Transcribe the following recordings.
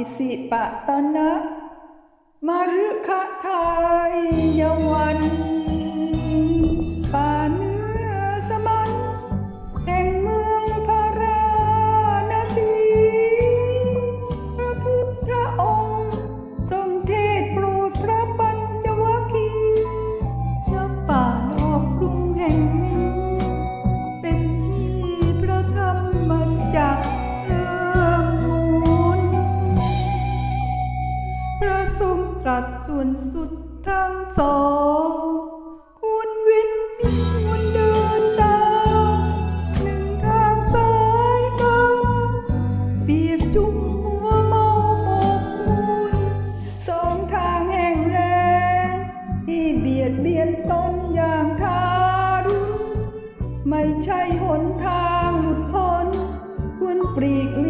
อิสิปะตนะมารุคทายวันปานึ พระทรงตรัสส่วนสุดทางสองคุณวินมีวันเดินตามหนึ่งทางสายตาเปียกจุ่มหัวเมาหมกมุ่นสองทางแห่งแรงที่เบียดเบียนตนอย่างทารุณไม่ใช่หนทางหลุดพ้นคุณปลีกลี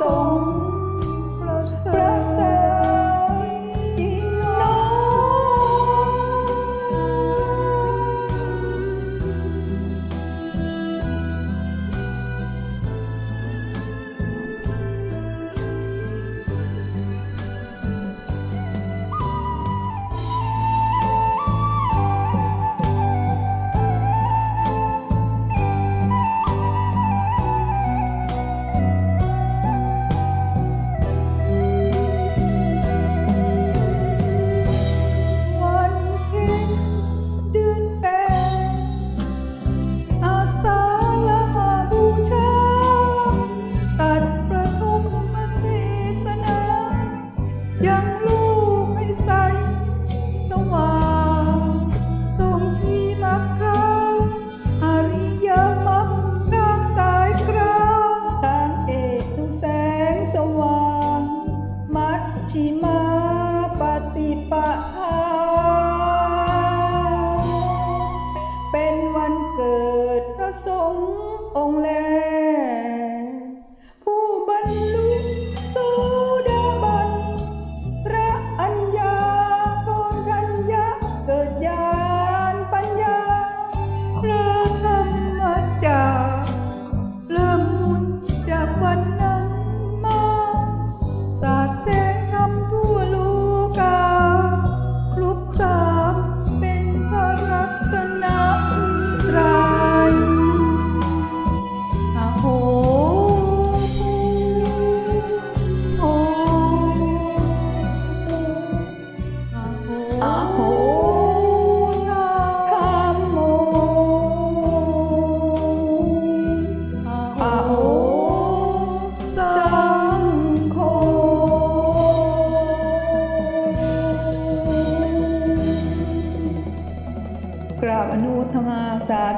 สง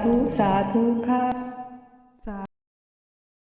Satu.